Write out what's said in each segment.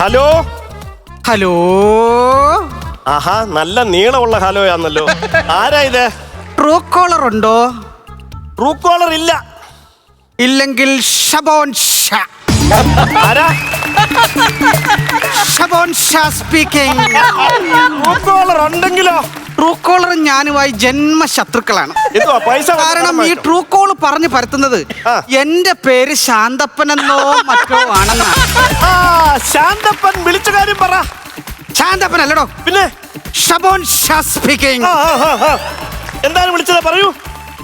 Hello? Hello? ആഹാ നല്ല നീളമുള്ള ഹലോയാന്നല്ലോ ആരാ ഇത്? ട്രൂ കോളർ ഉണ്ടോ? ട്രൂ കോളർ ഇല്ല. ഇല്ലെങ്കിൽ ഷബോൺ ഷാ. ആരാ? Shabon Shah speaking true collar ഉണ്ടെങ്കിലോ? ട്രൂ കോളർ ഞാനുമായി ജന്മ ശത്രുക്കളാണ് എന്തുവാ? പൈസ കാരണം ഈ ട്രൂ കോൾ പറഞ്ഞു പരത്തുന്നത് ആ. എന്റെ പേര് ശാന്തപ്പൻ എന്നോ മറ്റോ ആണെന്നാണ്. ആ ശാന്തപ്പൻ വിളിച്ച കാര്യം പറ. ശാന്തപ്പൻ അല്ലടോ പിന്നെ? ഷബോൺ ഷാ സ്പീക്കിംഗ് ആ, ആ, ആ, ആ. എന്താണ് വിളിച്ചത്? പറയൂ.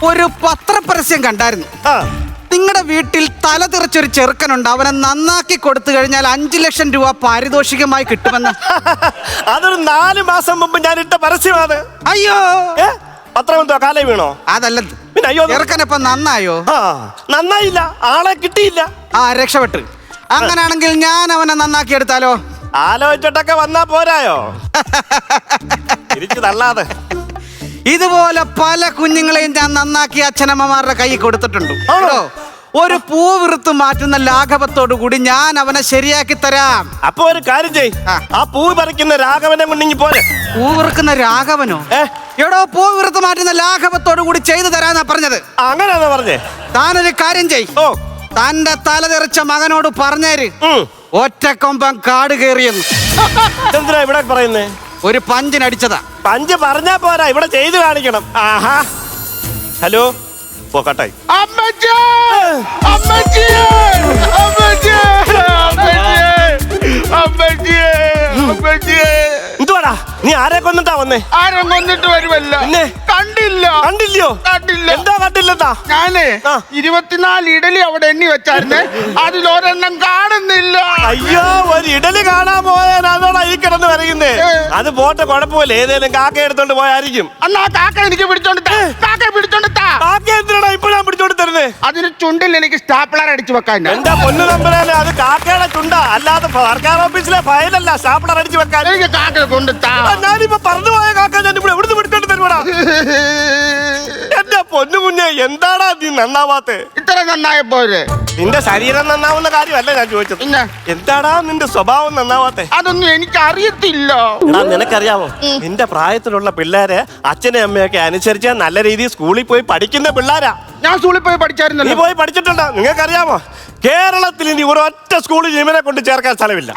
ഒരു പത്രപരസ്യം കണ്ടായിരുന്നു. ആ. നിങ്ങളുടെ വീട്ടിൽ തല തെറിച്ചൊരു ചെറുക്കനുണ്ട്. അവനെ നന്നാക്കി കൊടുത്തു കഴിഞ്ഞാൽ അഞ്ചു ലക്ഷം രൂപ പാരിതോഷികമായി കിട്ടുമെന്ന്. അതൊരു നാല് മാസം മുമ്പ് ഞാൻ ഇട്ട പരസ്യമാണ് അയ്യോ. പത്രം എന്തോ കാലേ വീണോ? അതല്ല പിന്നെ അയ്യോ ചെറുക്കനപ്പം നന്നായോ? ആ നന്നായില്ല ആളെ കിട്ടിയില്ല. ആ രക്ഷപ്പെട്ട്. അങ്ങനാണെങ്കിൽ ഞാൻ അവനെ നന്നാക്കി എടുത്താലോ? ആലോചിച്ചിട്ടൊക്കെ വന്നാ പോരായോ? തിരിച്ചു തള്ളാതെ. ഇതുപോലെ പല കുഞ്ഞുങ്ങളെയും ഞാൻ നന്നാക്കി അച്ഛനമ്മമാരുടെ കൈ കൊടുത്തിട്ടുണ്ട്. ആണോ? ഒരു പൂ വിറുത്ത് മാറ്റുന്ന ലാഘവത്തോടു കൂടി ഞാൻ അവനെ ശരിയാക്കി തരാം. അപ്പൊ ഒരു കാര്യം ചെയ് ആ. പൂ പറിക്കുന്ന രാഘവനെ മുന്നിങ്ങി പോലെ. പൂ വിറുക്കുന്ന രാഘവനോ? എടോ പൂ വിറുത്ത് മാറ്റുന്ന ലാഘവത്തോടു കൂടി ചെയ്തു തരാന്നാ പറഞ്ഞത്. അങ്ങനെയാണോ പറഞ്ഞേ? താനൊരു കാര്യം ചെയ് ഓ. തന്റെ തലതെറിച്ച മകനോട് പറഞ്ഞേര്. ഒറ്റക്കൊമ്പം കാട് കയറിയെന്ന്. ഇവിടെ പറയുന്നേ? ഒരു പഞ്ചിനടിച്ചതാ. പഞ്ച് പറഞ്ഞാ പോരാ ഇവിടെ ചെയ്തു കാണിക്കണം. ആഹാ. ഹലോ? പോക്കട്ടായി അമ്മച്ചേ! അമ്മച്ചി! അമ്മച്ചി! അമ്മച്ചി! അമ്മച്ചി! എന്തുവാടാ നീ ആരെ കൊന്നിട്ടാ വന്നേ? ആരും കൊന്നിട്ട് വരുമല്ല പിന്നെ? കണ്ടില്ല. കണ്ടില്ലയോ? കണ്ടില്ല. എന്താ കണ്ടില്ലെന്നാ? ഞാനേ ആ. ഇരുപത്തിനാല് ഇഡലി അവിടെ എണ്ണി വെച്ചായിരുന്നേ. അതിലൊരെണ്ണം കാണുന്നില്ല. അയ്യോ ഒരു ഇഡലി കാണാൻ പോയാലോടാ ഈ കിടന്ന് വരയ്ക്കുന്നേ അത് പോട്ടെ കുഴപ്പമില്ല. ഏതേലും കാക്ക എടുത്തോണ്ട് പോയായിരിക്കും. അന്നാ കാക്ക എനിക്ക് പിടിച്ചോണ്ട് താ. കാക്ക പിടിച്ചോണ്ട് താ. കാക്ക എന്തിനാടാ ഇപ്പോഴാ പിടിച്ചോണ്ട് അതിന് ചുണ്ടിൽ എനിക്ക് സ്റ്റാപ്ലർ അടിച്ചു വെക്കാൻ എന്താ പൊന്നു നമ്പരാനെ അത് കാക്കയുടെ ചുണ്ടാ. അല്ലാതെ സർക്കാർ ഓഫീസിലെ ഫയലല്ല സ്റ്റാപ്ലർ അടിച്ചു വെക്കാൻ? എനിക്ക് കാക്ക കൊണ്ട് ഞാനിപ്പോ പറഞ്ഞു പോയ കാക്ക ഞാൻ ഇവിടെ എവിടുന്ന് പിടിച്ചോണ്ട് തരുവാടാ? എന്റെ പൊന്നു കുഞ്ഞെ എന്താടാ നീ നന്നാവാത്തെ? ഇത്ര നന്നായ പോരെ. നിന്റെ ശരീരം നന്നാവുന്ന കാര്യമല്ല ഞാൻ ചോദിച്ചത്. പിന്നെ? എന്താടാ നിന്റെ സ്വഭാവം നന്നാവാത്തെ? അതൊന്നും എനിക്ക് അറിയത്തില്ല എടാ നിനക്കറിയാമോ നിന്റെ പ്രായത്തിലുള്ള പിള്ളേരെ അച്ഛനെ അമ്മയൊക്കെ അനുസരിച്ച് നല്ല രീതിയിൽ സ്കൂളിൽ പോയി പഠിക്കുന്ന പിള്ളേരാ. ഞാൻ സ്കൂളിൽ പോയി പഠിച്ചായിരുന്നു നീ പഠിച്ചായിരുന്നല്ലോ പോയി പഠിച്ചിട്ടുണ്ടോ? നിങ്ങൾക്കറിയാമോ കേരളത്തിൽ ഇനി ഒരൊറ്റ സ്കൂളിൽ ഇവനെ കൊണ്ട് ചേർക്കാൻ സ്ഥലമില്ല.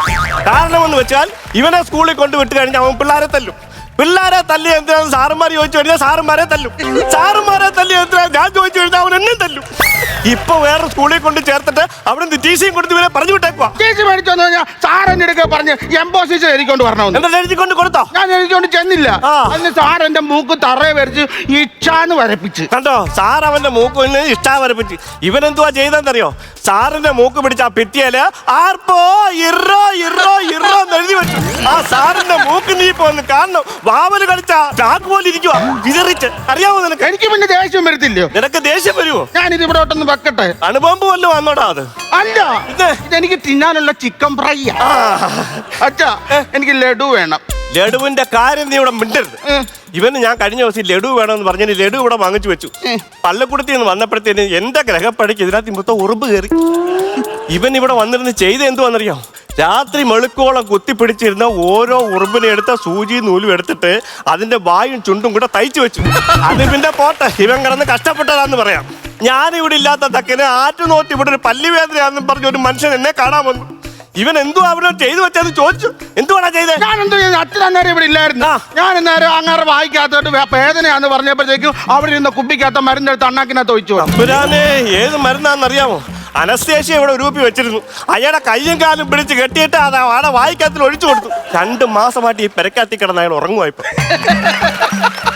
കാരണം എന്ന് വെച്ചാൽ ഇവനെ സ്കൂളിൽ കൊണ്ട് വിട്ട് കഴിഞ്ഞാൽ അവൻ പിള്ളേരെ തല്ലും. പിള്ളേരെ തല്ലി എന്തിനാണ് സാറുമാർ ചോദിച്ചു കഴിഞ്ഞാൽ സാറുമാരെ തല്ലും. സാറുമാരെ തല്ലി എന്തിനാ ഞാൻ ചോദിച്ചു കഴിഞ്ഞാൽ അവൻ എന്നെ തല്ലും. ഇപ്പൊ വേറെ സ്കൂളിൽ കൊണ്ട് ചേർത്തിട്ട് അവിടെ ടി സിയും കൊടുത്ത് ഇവനെ പറഞ്ഞു വിട്ടേക്കുവാ. ചേച്ചി മേടിച്ചോന്ന് കഴിഞ്ഞാൽ സാറിന്റെ അടുക്ക പറഞ്ഞ് എഴുതിക്കൊണ്ട് എന്നിട്ട് കൊടുത്തോ? ഞാൻ എഴുതിക്കൊണ്ട് ചെന്നില്ല. ആ. അതിന് സാർ എന്റെ മൂക്ക് തറയെ വരച്ച് ഇച്ഛാന്ന് വരപ്പിച്ച്. കണ്ടോ? സാർ അവന്റെ മൂക്ക് ഇഷ്ടാ വരപ്പിച്ച്. എന്തുവാ ചെയ്തെന്നറിയോ സാറിന്റെ മൂക്ക് പിടിച്ച ആ പെറ്റിയൽ ആർപ്പോ ഇറോ ഇറോ ഇറോ എന്ന് എഴുതി വെച്ചു സാറിന്റെ മൂക്ക് നീ പോന്ന് കാണണം. വാവൽ കളിച്ച ചാക്ക് പോലെ ഇരിക്കുക വിതറിച്ച് അറിയാമോ നിനക്ക്? എനിക്ക് പിന്നെ ദേഷ്യം വരത്തില്ലയോ? നിനക്ക് ദേഷ്യം വരുമോ ഞാൻ ഇതിവിടെ ഇവിടെ ഒട്ടൊന്ന് വെക്കട്ടെ? അണുബോംബ് വല്ലതും വന്നോടാ അത്. അല്ല? ഇതെനിക്ക് തിന്നാനുള്ള ചിക്കൻ ഫ്രൈ അച്ഛാ എനിക്ക് ലഡു വേണം. ലഡുവിന്റെ കാര്യം നീ ഇവിടെ മിണ്ടരുത്. ഇവന് ഞാൻ കഴിഞ്ഞ ദിവസം ലഡു വേണമെന്ന് പറഞ്ഞു ലഡു ഇവിടെ വാങ്ങിച്ചു വെച്ചു. പള്ളക്കുടത്തിൽ നിന്ന് വന്നപ്പോഴത്തേന് എന്റെ ഗ്രഹപ്പടിക്ക് ഇതിനകത്ത് മൊത്തം ഉറുമ്പ് കയറി. ഇവൻ ഇവിടെ വന്നിരുന്ന് ചെയ്ത് എന്തുവാണെന്നറിയാം രാത്രി മെളുക്കോളം കുത്തിപ്പിടിച്ചിരുന്ന ഓരോ ഉറുമ്പിനെ എടുത്ത സൂചി നൂലും എടുത്തിട്ട് അതിന്റെ വായും ചുണ്ടും കൂടെ തയ്ച്ചു വെച്ചു. അത് പിന്നെ പോട്ടെ ഇവൻ കിടന്ന് കഷ്ടപ്പെട്ടതാന്ന് പറയാം. ഞാനിവിടെ ഇല്ലാത്ത തക്കന് ആറ്റുനോറ്റ് ഇവിടെ ഒരു പല്ലുവേദനയാണെന്നും പറഞ്ഞ ഒരു മനുഷ്യൻ എന്നെ കാണാൻ വന്നു. ഇവൻ എന്തോ അവനോട് ചെയ്തു വെച്ചത് ചോദിച്ചു. എന്തുവാടാ ചെയ്തേ? ഞാൻ എന്തോ അച്ഛൻ അന്നേരം ഇവിടെ ഇല്ലായിരുന്നു. ഞാൻ അന്നേരം അങ്ങനെ വായിക്കാത്തോട്ട് വേദനയാന്ന് പറഞ്ഞപ്പോഴത്തേക്കും അവിടെ ഇരുന്ന കുപ്പിക്കകത്ത മരുന്നെടുത്ത് അണ്ണാക്കിനകത്ത് ഒഴിച്ചു ഏത് ഏത് മരുന്നാന്നറിയാമോ അനസ്തേഷ്യ ഇവിടെ രൂപി വെച്ചിരുന്നു. അയാളെ കയ്യും കാലും പിടിച്ച് കെട്ടിയിട്ട് അത് അവിടെ വായിക്കാത്തിൽ ഒഴിച്ചു കൊടുത്തു. രണ്ട് മാസമായിട്ട് ഈ പെരക്കാത്തി കിടന്ന് അയാൾ ഉറങ്ങുവാ ഇപ്പൊ.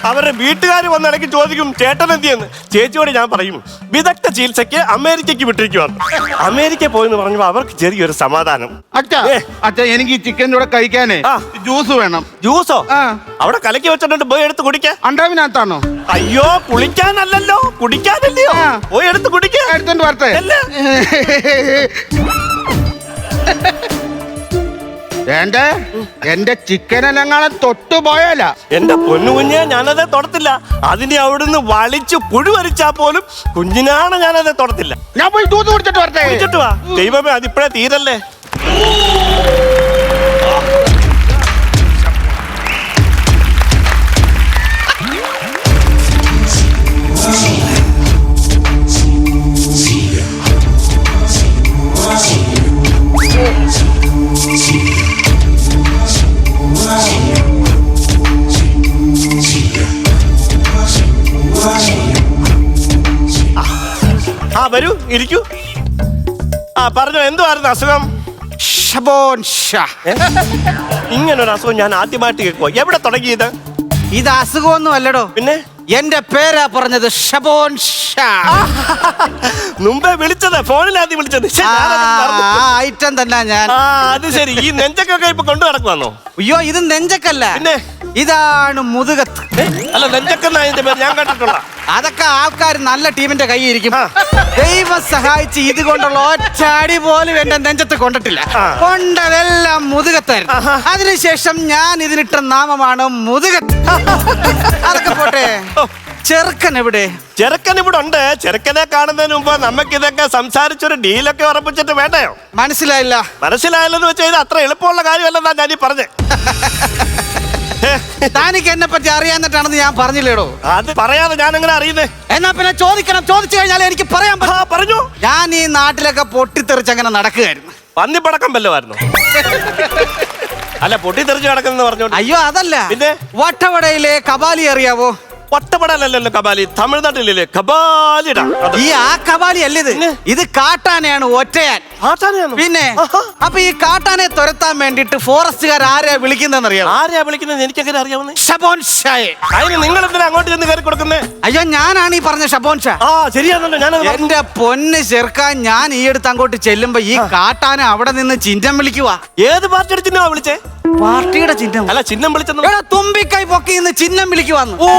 അവരുടെ വീട്ടുകാർ വന്ന് ഇടയ്ക്ക് ചോദിക്കും ചേട്ടൻ എന്തിയെന്ന് ചേച്ചിയോട് ഞാൻ പറയും വിദഗ്ധ ചികിത്സയ്ക്ക് അമേരിക്കയ്ക്ക് വിട്ടിരിക്കുവാണ് അമേരിക്ക പോയെന്ന് പറഞ്ഞപ്പോൾ അവർക്ക് ചെറിയൊരു സമാധാനം അച്ഛാ ഏ. അച്ഛാ എനിക്ക് ഈ ചിക്കൻ കൂടെ കഴിക്കാനേ. ജ്യൂസ് വേണം ജ്യൂസോ. അവിടെ കലക്കി വെച്ചിട്ടുണ്ട് പോയി എടുത്ത് കുടിക്കാൻ അണ്ടാവിനകത്താണോ അയ്യോ കുളിക്കാനല്ലല്ലോ കുടിക്കാനല്ലയോ. പോയി എടുത്ത് കുടിക്കാൻ എടുത്തോണ്ട് വരട്ടെ അല്ല. വേണ്ടേ എന്റെ ചിക്കനെ തൊട്ടു പോയല്ല എന്റെ പൊന്നു കുഞ്ഞെ ഞാനത് തൊടത്തില്ല. അതിനെ അവിടുന്ന് വളിച്ച് പുഴുവരിച്ചാ പോലും കുഞ്ഞിനാണ് ഞാനത് തൊടത്തില്ല. ഞാൻ പോയി തൂത്ത് കുടിച്ചിട്ട് വരട്ടെ. കുടിച്ചിട്ട് വാ. ദൈവമേ അതിപ്പോഴേ തീരല്ലേ? ഇരിക്കൂ. ആ പറഞ്ഞു എന്തുവായിരുന്നു അസുഖം? ഷബോൻ ഷാ. ഇങ്ങനൊരു അസുഖം ഞാൻ ആദ്യമായിട്ട് കേൾക്കുവോ. എവിടെ തുടങ്ങിയത്? ഇത് അസുഖമൊന്നും അല്ലടോ. പിന്നെ? എന്റെ പേരാ പറഞ്ഞത് ഷബോൻ ഷാ. മുമ്പേ വിളിച്ചത് ഫോണിലാദ്യം വിളിച്ചത്. ശ്ശെ, ആ ഞാനത് മറന്നു. ഐറ്റം തന്നെ ഞാൻ. ആ അത് ശരി. ഈ നെഞ്ചക്കൊക്കെ ഇപ്പൊ കൊണ്ടു നടക്കുവാന്നോ? അയ്യോ ഇത് നെഞ്ചക്കല്ല. പിന്നെ? ഇതാണ് മുതുകത്ത്. അല്ല നെഞ്ചക്കെന്ന അതിന്റെ പേര് ഞാൻ കണ്ടിട്ടുള്ള അതൊക്കെ ആൾക്കാർ നല്ല ടീമിന്റെ കൈ ഇരിക്കും. ദൈവം സഹായിച്ച് ഇത് കൊണ്ടുള്ള ഒറ്റടി പോലും എന്റെ നെഞ്ചത്ത് കൊണ്ടിട്ടില്ല. കൊണ്ടതെല്ലാം മുതുകത്തായിരുന്നു. അതിനുശേഷം ഞാൻ ഇതിനിട്ട നാമമാണ് മുതുകത്ത്. അതൊക്കെ പോട്ടെ. ചെറുക്കൻ എവിടെ? ചെറുക്കൻ ഇവിടെ ഉണ്ട്. ചെറുക്കനെ കാണുന്നതിന് മുമ്പ് നമുക്ക് ഇതൊക്കെ സംസാരിച്ചൊരു ഡീലൊക്കെ ഉറപ്പിച്ചിട്ട് വേണ്ടയോ മനസ്സിലായില്ല. മനസ്സിലായില്ലെന്ന് വെച്ചാൽ ഇത് അത്ര എളുപ്പമുള്ള കാര്യമല്ലെന്നാ ഞാൻ ഈ പറഞ്ഞേ. താനിക്ക് എന്നെ പറ്റി അറിയാന്നിട്ടാണെന്ന് ഞാൻ പറഞ്ഞില്ലേടോ? അത് പറയാതെ ഞാൻ അങ്ങനെ അറിയുന്നേ? എന്നാ പിന്നെ ചോദിക്കണം. ചോദിച്ചു കഴിഞ്ഞാൽ എനിക്ക് പറയാൻ പറ്റും. പറഞ്ഞു. ഞാൻ ഈ നാട്ടിലൊക്കെ പൊട്ടിത്തെറിച്ച് അങ്ങനെ നടക്കുകയായിരുന്നു. പന്നിപ്പടക്കം വല്ലമായിരുന്നു അല്ല പൊട്ടിത്തെറിച്ച് കിടക്കുന്നെന്ന് പറഞ്ഞോ അയ്യോ അതല്ല. പിന്നെ? വട്ടവടയിലെ കബാലി അറിയാവോ? ഒറ്റപ്പെടലല്ലോ കബാലി തമിഴ്നാട്ടിലല്ലേ? കബാലിട ഈ ആ കബാലി അല്ലേ ഇത് ഇത് കാട്ടാനയാണ് ഒറ്റയാൻ? പിന്നെ. അപ്പൊ ഈ കാട്ടാനെ തുരത്താൻ വേണ്ടിട്ട് ഫോറസ്റ്റുകാർ ആരെയാ വിളിക്കുന്നതെന്ന് അറിയാമോ ആരെയാ വിളിക്കുന്നത്? എനിക്കെങ്ങനെ അറിയാവുന്നേ? ഷബോൻ ഷായെ. അതിന് നിങ്ങൾ എന്തിനാ അങ്ങോട്ട് ചെന്ന് കയറി കൊടുക്കുന്നേ? അയ്യോ ഞാനാണ് ഈ പറഞ്ഞ ഷബോൻ ഷാ. ആ ശരിയാണല്ലോ. എന്റെ പൊന്ന് ചെറുക്കാൻ ഞാൻ ഈ അടുത്ത് അങ്ങോട്ട് ചെല്ലുമ്പോ ഈ കാട്ടാന അവിടെ നിന്ന് ചിഹ്നം വിളിക്കുവാ. ഏത് പാർട്ടിയുടെ ചിഹ്നമാ വിളിച്ചേ? പാർട്ടിയുടെ ചിഹ്നം. അല്ല ചിഹ്നം വിളിച്ചെന്ന് തുമ്പിക്കൈ പൊക്കി ഇന്ന് ചിഹ്നം വിളിക്കുവാന്ന് ഓ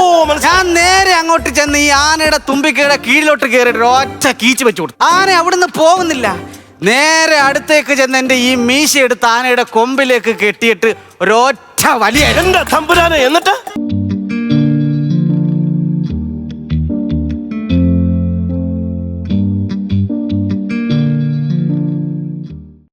ഞാൻ നേരെ അങ്ങോട്ട് ചെന്ന് ഈ ആനയുടെ തുമ്പിക്കയുടെ കീഴിലോട്ട് കയറിയിട്ട് ഒറ്റ കീച്ച് വെച്ചു കൊടുത്തു. ആന അവിടുന്ന് പോകുന്നില്ല. നേരെ അടുത്തേക്ക് ചെന്ന് എന്റെ ഈ മീശ എടുത്ത് ആനയുടെ കൊമ്പിലേക്ക് കെട്ടിയിട്ട് ഒരൊറ്റ വലിയ എന്റെ തമ്പുരാനെ എന്നിട്ട്?